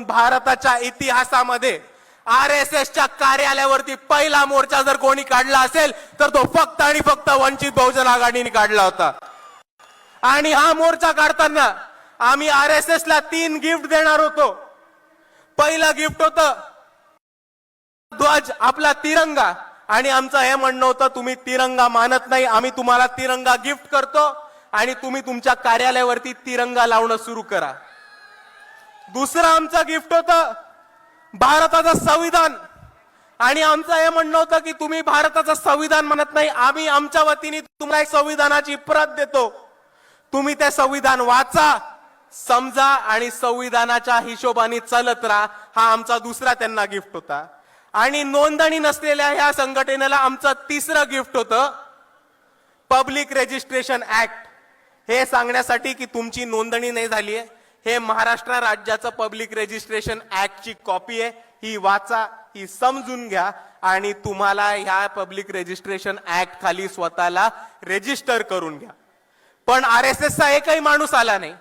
भारताच्या इतिहासामध्ये R S एसच्या कार्यालयावरती पहिला मोर्चा जर कोणी काढला असेल तर तो फक्त आणि फक्त वंचित बहुजन आघाडीने काढला होता. आणि हा मोर्चा काढताना आम्ही आर एस एस ला तीन गिफ्ट देणार होतो. पहिलं गिफ्ट होत ध्वज आपला तिरंगा. आणि आमचं हे म्हणणं होतं तुम्ही तिरंगा मानत नाही आम्ही तुम्हाला तिरंगा गिफ्ट करतो. आणि तुम्ही तुमच्या कार्यालयावरती तिरंगा लावणं सुरू करा. दुसरं आमचं गिफ्ट होतं भारताचं संविधान. आणि आमचं हे म्हणणं होतं की तुम्ही भारताचं संविधान म्हणत नाही आम्ही आमच्या वतीने तुम्हाला एक संविधानाची प्रत देतो. तुम्ही ते संविधान वाचा समजा आणि संविधानाच्या हिशोबाने चालत राहा हा आमचा दुसरा त्यांना गिफ्ट होता. आणि नोंदणी नसलेल्या ह्या संघटनेला आमचं तिसरं गिफ्ट होतं पब्लिक रेजिस्ट्रेशन ऍक्ट हे सांगण्यासाठी की तुमची नोंदणी नाही झाली आहे हे महाराष्ट्र राज्याचं पब्लिक रेजिस्ट्रेशन ऍक्टची कॉपी आहे. ही वाचा ही समजून घ्या आणि तुम्हाला ह्या पब्लिक रेजिस्ट्रेशन ऍक्ट खाली स्वतःला रेजिस्टर करून घ्या. पण आर एस एसचा एकही माणूस आला नाही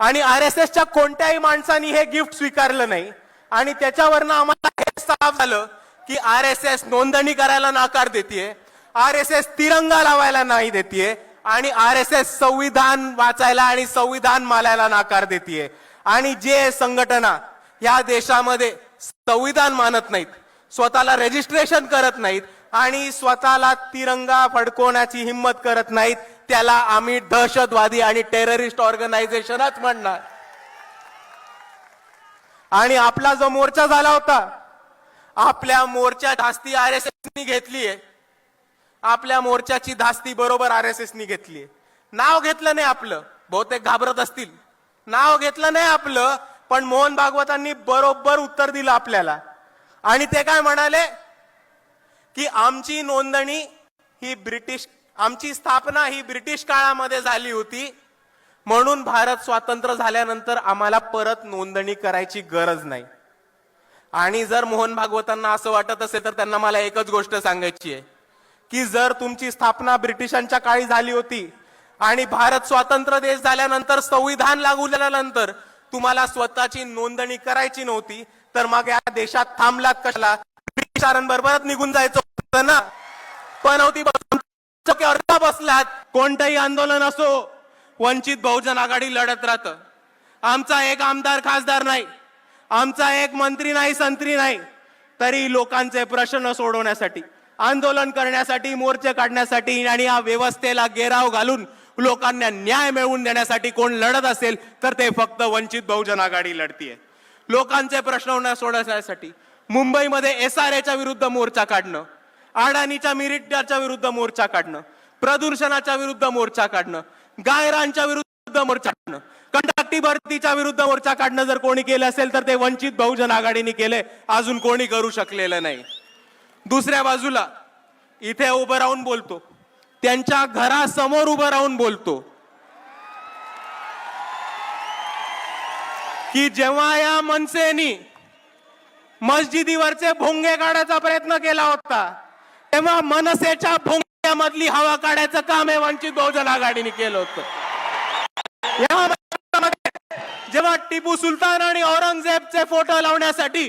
आणि आर एस एसच्या कोणत्याही माणसानी हे गिफ्ट स्वीकारलं नाही आणि त्याच्यावरनं आम्हाला हे साफ झालं की आर एस एस नोंदणी करायला नाकार देते आर एस एस तिरंगा लावायला नाही देते आणि आर एस एस संविधान वाचायला आणि संविधान मालायला नाकार देते आणि जे संघटना या देशामध्ये संविधान मानत नाहीत स्वतःला रेजिस्ट्रेशन करत नाहीत आणि स्वतःला तिरंगा फडकवण्याची हिंमत करत नाहीत त्याला आम्ही दहशतवादी आणि टेररिस्ट ऑर्गनायझेशनच म्हणणार. आणि आपला जो मोर्चा झाला होता आपल्या मोर्चा धास्ती आर एस एसनी घेतलीये. आपल्या मोर्चाची धास्ती बरोबर आर एस एसनी घेतलीये नाव घेतलं नाही आपलं. बहुतेक घाबरत असतील. नाव घेतलं नाही आपलं पण मोहन भागवतांनी बरोबर उत्तर दिलं आपल्याला. आणि ते काय म्हणाले? की आमची नोंदणी ही ब्रिटिश आमची स्थापना ही ब्रिटिश काळामध्ये झाली होती. म्हणून भारत स्वातंत्र्य झाल्यानंतर आम्हाला परत नोंदणी करायची गरज नाही. आणि जर मोहन भागवतांना असं वाटत असेल तर त्यांना मला एकच गोष्ट सांगायची आहे. की जर तुमची स्थापना ब्रिटिशांच्या काळी झाली होती आणि भारत स्वतंत्र देश झाल्यानंतर संविधान लागू झाल्यानंतर तुम्हाला स्वतःची नोंदणी करायची नव्हती तर मग या देशात थांबलात कशाला? ब्रिटिशांबरोबरच निघून जायचं होतं ना? पण होती अर्धा बसल्यात बसलात. कोणतंही आंदोलन असो वंचित बहुजन आघाडी लढत राहत. आमचा एक आमदार खासदार नाही. आमचा एक मंत्री नाही संत्री नाही. तरी लोकांचे प्रश्न सोडवण्यासाठी. आंदोलन करण्यासाठी मोर्चे काढण्यासाठी आणि या व्यवस्थेला गेराव घालून लोकांना न्याय मिळवून देण्यासाठी कोण लढत असेल तर ते फक्त वंचित बहुजन आघाडी लढतीये. लोकांचे प्रश्न सोडवण्यासाठी मुंबईमध्ये एस आर एच्या विरुद्ध मोर्चा काढणं अडाणीच्या मिरिटाच्या विरुद्ध मोर्चा काढणं प्रदूषणाच्या विरुद्ध मोर्चा काढणं गायरांच्या विरुद्ध मोर्चा काढणं कंडक्टी भरतीच्या विरुद्ध मोर्चा काढणं जर कोणी केलं असेल तर ते वंचित बहुजन आघाडीने केले अजून कोणी करू शकलेलं नाही. दुसऱ्या बाजूला इथे उभं राहून बोलतो. त्यांच्या घरासमोर उभं राहून बोलतो. की जेव्हा या मनसेनी मस्जिदीवरचे भोंगे काढायचा प्रयत्न केला होता तेव्हा मनसेच्या भोंग्यामधली हवा काढायचं काम हे वंचित बहुजन आघाडीने केलं होतं. जेव्हा टिपू सुलतान आणि औरंगजेबचे फोटो लावण्यासाठी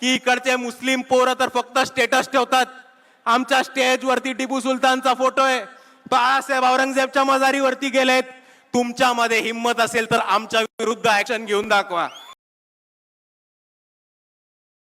की इकडचे मुस्लिम पोरं तर फक्त स्टेटस ठेवतात. आमच्या स्टेजवरती टिपू सुलतानचा फोटो आहे. बाळासाहेब औरंगजेबच्या मजारीवरती गेलेत. तुमच्यामध्ये हिंमत असेल तर आमच्या विरुद्ध ऍक्शन घेऊन दाखवा.